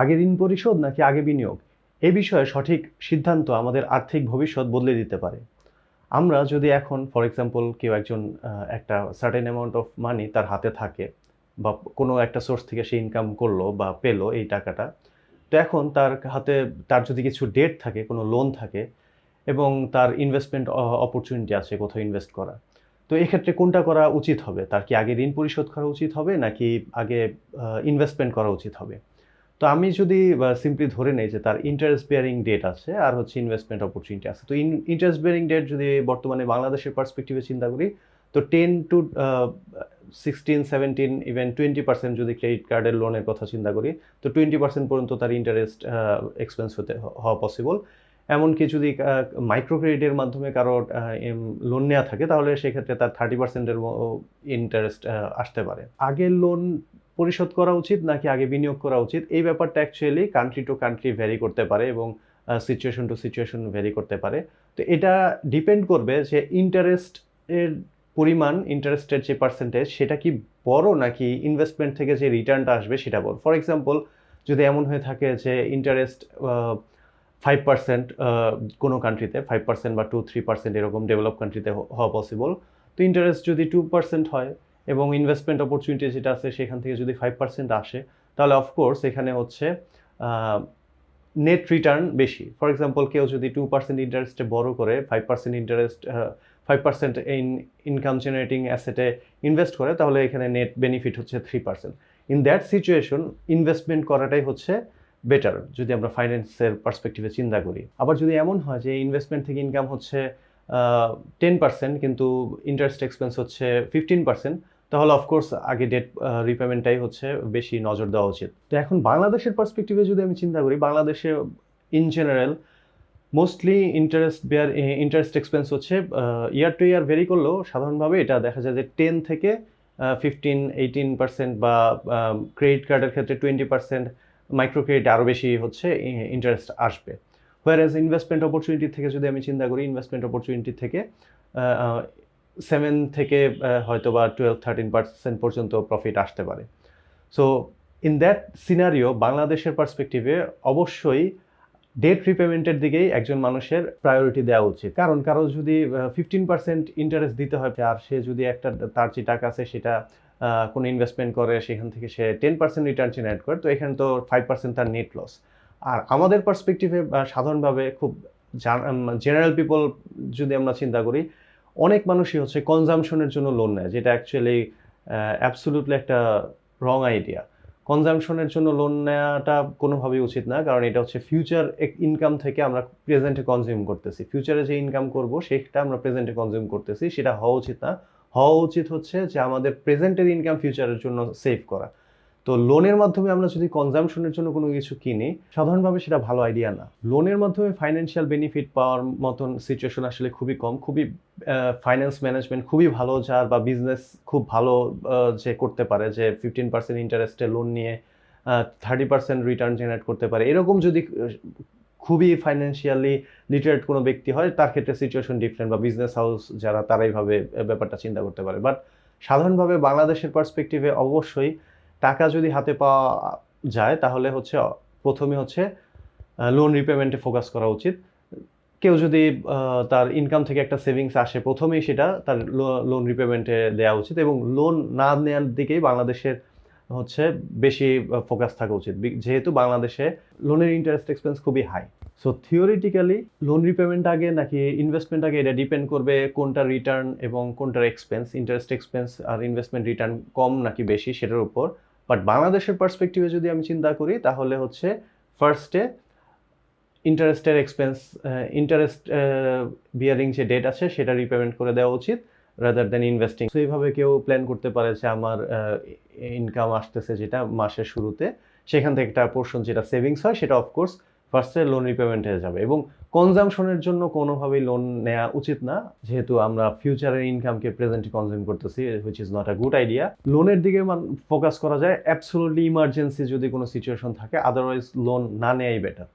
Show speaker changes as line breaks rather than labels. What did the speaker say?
আগে ঋণ পরিশোধ নাকি আগে বিনিয়োগ? এ বিষয়ে সঠিক সিদ্ধান্ত আমাদের আর্থিক ভবিষ্যৎ বদলে দিতে পারে। আমরা যদি এখন ফর এক্সাম্পল কেউ একজন একটা সার্টেন অ্যামাউন্ট অফ মানি তার হাতে থাকে বা কোনো একটা সোর্স থেকে সে ইনকাম করল বা পেল এই টাকাটা, তো এখন তার হাতে, তার যদি কিছু ডেট থাকে, কোনো লোন থাকে এবং তার ইনভেস্টমেন্ট অপরচুনিটি আছে কোথাও ইনভেস্ট করা, তো এক্ষেত্রে কোনটা করা উচিত হবে? তার কি আগে ঋণ পরিশোধ করা উচিত হবে নাকি আগে ইনভেস্টমেন্ট করা উচিত হবে? তো আমি যদি সিম্পলি ধরে নেই যে তার ইন্টারেস্ট বেয়ারিং ডেট আছে আর হচ্ছে ইনভেস্টমেন্ট অপরচুনিটি আছে, তো ইন্টারেস্ট বেয়ারিং ডেট যদি বর্তমানে বাংলাদেশের পার্সপেক্টিভে চিন্তা করি, তো ten two sixteen seventeen even twenty percent যদি ক্রেডিট কার্ডের লোনের কথা চিন্তা করি, তো টোয়েন্টি পার্সেন্ট পর্যন্ত তার ইন্টারেস্ট এক্সপেন্স হতে হওয়া পসিবল এমনকি যদি মাইক্রো ক্রেডিটের মাধ্যমে কারও লোন নেওয়া থাকে, তাহলে সেক্ষেত্রে তার থার্টি পার্সেন্টের ইন্টারেস্ট আসতে পারে। আগের লোন পরিশোধ করা উচিত নাকি আগে বিনিয়োগ করা উচিত? এই ব্যাপারটা actually country to country vary করতে পারে এবং সিচুয়েশন টু সিচুয়েশন ভ্যারি করতে পারে। তো এটা ডিপেন্ড করবে যে ইন্টারেস্ট এর পরিমাণ ইন্টারেস্টের যে পার্সেন্টেজ সেটা কি বড় নাকি ইনভেস্টমেন্ট থেকে যে রিটার্নটা আসবে সেটা বড়? ফর এক্সাম্পল যদি এমন হয়ে থাকে যে ইন্টারেস্ট ফাইভ পার্সেন্ট কোনো কান্ট্রিতে ফাইভ পার্সেন্ট বা টু থ্রি পার্সেন্ট এরকম ডেভেলপ কান্ট্রিতে হওয়া পসিবল তো ইন্টারেস্ট যদি টু পার্সেন্ট হয় এবং ইনভেস্টমেন্ট অপরচুনিটি যেটা আছে সেখান থেকে যদি ফাইভ পার্সেন্ট আসে, তাহলে অফকোর্স এখানে হচ্ছে নেট রিটার্ন বেশি। ফর এক্সাম্পল কেউ যদি টু পার্সেন্ট ইন্টারেস্টে বড় করে five percent interest five percent in income generating অ্যাসেটে ইনভেস্ট করে, তাহলে এখানে নেট বেনিফিট হচ্ছে three percent in that situation investment করাটাই হচ্ছে বেটার যদি আমরা ফাইন্যান্সের পার্সপেক্টিভে চিন্তা করি। আবার যদি এমন হয় যে ইনভেস্টমেন্ট থেকে ইনকাম হচ্ছে টেন পার্সেন্ট কিন্তু ইন্টারেস্ট এক্সপেন্স হচ্ছে ফিফটিন পার্সেন্ট তাহলে অফকোর্স আগে ডেট রিপেমেন্টটাই হচ্ছে বেশি নজর দেওয়া উচিত। তো এখন বাংলাদেশের পার্সপেক্টিভে যদি আমি চিন্তা করি, বাংলাদেশে in general mostly interest bear interest expense হচ্ছে ইয়ার টু ইয়ার ভেরি করলেও সাধারণভাবে এটা দেখা যায় যে টেন থেকে ফিফটিন এইটিন পার্সেন্ট বা ক্রেডিট কার্ডের ক্ষেত্রে টোয়েন্টি পার্সেন্ট মাইক্রো ক্রেডিট আরও বেশি হচ্ছে ইন্টারেস্ট আসবে। হোয়ার এজ ইনভেস্টমেন্ট অপরচুনিটি থেকে যদি আমি চিন্তা করি ইনভেস্টমেন্ট অপরচুনিটি থেকে সেভেন থেকে হয়তো বা টুয়েলভ থার্টিন পার্সেন্ট পর্যন্ত প্রফিট আসতে পারে। সো ইন দ্যাট সিনারিও বাংলাদেশের পার্সপেক্টিভে অবশ্যই ডেট রিপেমেন্টের দিকেই একজন মানুষের প্রায়োরিটি দেওয়া উচিত। কারণ কারও যদি ফিফটিন পার্সেন্ট ইন্টারেস্ট দিতে হয়, আর সে যদি একটা তার যে টাকা আছে সেটা কোনো ইনভেস্টমেন্ট করে, সেখান থেকে সে টেন পার্সেন্ট রিটার্ন জেনারেট করে, তো এখানে তো ফাইভ পার্সেন্ট তার নেট লস আর আমাদের পার্সপেক্টিভে সাধারণভাবে খুব জেনারেল পিপল যদি আমরা চিন্তা করি অনেক মানুষই হচ্ছে কনজামশনের জন্য লোন নেয়, যেটা অ্যাকচুয়ালি অ্যাবসোলুটলি একটা রং আইডিয়া কনজামশনের জন্য লোন নেওয়াটা কোনোভাবেই উচিত না, কারণ এটা হচ্ছে ফিউচার ইনকাম থেকে আমরা প্রেজেন্টে কনজিউম করতেছি। ফিউচারে যে ইনকাম করব, সেটা আমরা প্রেজেন্টে কনজিউম করতেছি, সেটা হওয়া উচিত না। হওয়া উচিত হচ্ছে যে আমাদের প্রেজেন্টের ইনকাম ফিউচারের জন্য সেভ করা। তো লোনের মাধ্যমে আমরা যদি কনজামশনের জন্য কোনো কিছু কিনি, সাধারণভাবে সেটা ভালো আইডিয়া না। লোনের মাধ্যমে ফাইন্যান্সিয়াল বেনিফিট পাওয়ার মতন সিচুয়েশন আসলে খুবই কম, খুবই ফাইন্যান্স ম্যানেজমেন্ট খুবই ভালো, যার বা বিজনেস খুব ভালো যে করতে পারে, যে ফিফটিন পার্সেন্ট ইন্টারেস্টে লোন নিয়ে থার্টি পার্সেন্ট রিটার্ন জেনারেট করতে পারে। এরকম যদি খুবই ফাইন্যান্সিয়ালি লিটারেট কোনো ব্যক্তি হয়, তার ক্ষেত্রে সিচুয়েশন ডিফারেন্ট বা বিজনেস হাউস যারা তারা এইভাবে ব্যাপারটা চিন্তা করতে পারে। বাট সাধারণভাবে বাংলাদেশের পার্সপেক্টিভে অবশ্যই টাকা যদি হাতে পাওয়া যায়, তাহলে হচ্ছে, প্রথমে হচ্ছে লোন রিপেমেন্টে ফোকাস করা উচিত। কেউ যদি তার ইনকাম থেকে একটা সেভিংস আসে, প্রথমেই সেটা তার লোন রিপেমেন্টে দেওয়া উচিত এবং লোন না নেওয়ার দিকেই বাংলাদেশের হচ্ছে বেশি ফোকাস থাকা উচিত। যেহেতু বাংলাদেশে লোনের ইন্টারেস্ট এক্সপেন্স খুবই high so theoretically loan repayment আগে নাকি ইনভেস্টমেন্ট আগে এটা ডিপেন্ড করবে কোনটা রিটার্ন এবং কোনটার এক্সপেন্স ইন্টারেস্ট এক্সপেন্স আর ইনভেস্টমেন্ট রিটার্ন কম নাকি বেশি, সেটার উপর। বাট বাংলাদেশের পার্সপেক্টিভে যদি আমি চিন্তা করি, তাহলে হচ্ছে ফার্স্টে ইন্টারেস্টের এক্সপেন্স ইন্টারেস্ট বিয়ারিং যে ডেট আছে, সেটা রিপেমেন্ট করে দেওয়া উচিত রাদার দেন ইনভেস্টিং তো এইভাবে কেউ প্ল্যান করতে পারে যে আমার ইনকাম আসতেছে যেটা মাসের শুরুতে, সেখান থেকে একটা পোর্শন যেটা সেভিংস হয়, সেটা অফকোর্স ফার্স্টে লোন রিপেমেন্ট হয়ে যাবে এবং কনজামশনের জন্য কোনোভাবেই লোন নেওয়া উচিত না। যেহেতু আমরা ফিউচারের ইনকামকে প্রেজেন্টে কনজিউম করতেছি which is not a good idea লোনের দিকে ফোকাস করা যায়। অ্যাবসোলুটলি ইমার্জেন্সি যদি কোনো সিচুয়েশন থাকে আদারওয়াইজ লোন না নেওয়াই বেটার